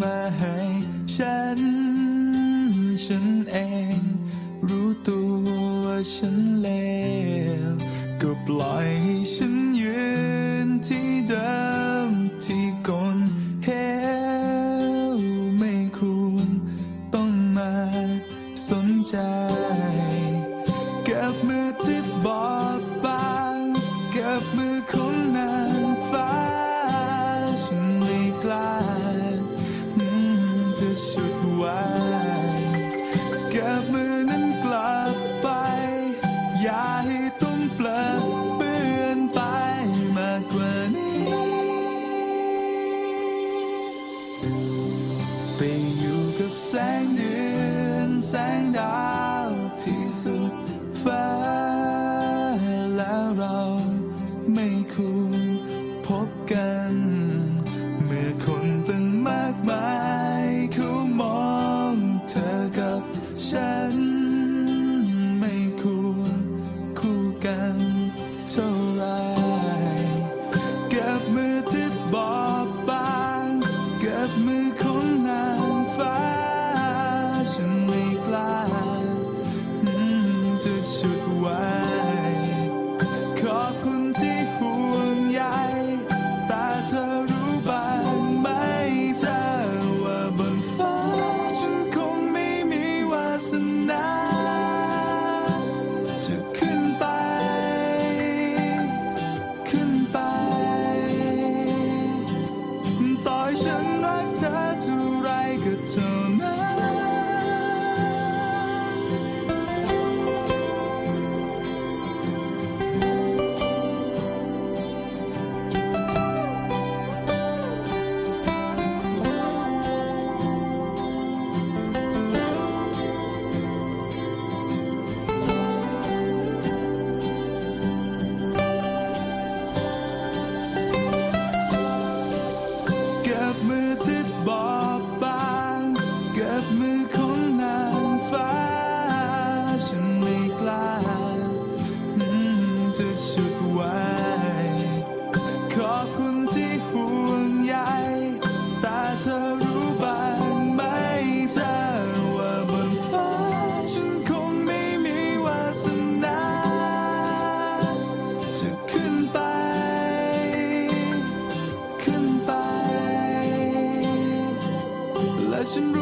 มาให้ฉัน ฉันเอง รู้ตัวว่าฉันเลว ไว้กับมือนั้นกลับไป อย่าให้ต้องเปลือะเปื้อนไปมากกว่านี้ ไปอยู่กับแสงเดือนแสงดาวที่สุดฟ้าแล้วเราไม่ควรพบกัน มจ ว้ ขอบคุณที่ห่วงใยแต่เธอรู้บ้างไหมเธอว่าบนฟ้าฉันคงไม่มีวาสนาจะขึ้นไป ขึ้นไป และฉันรู้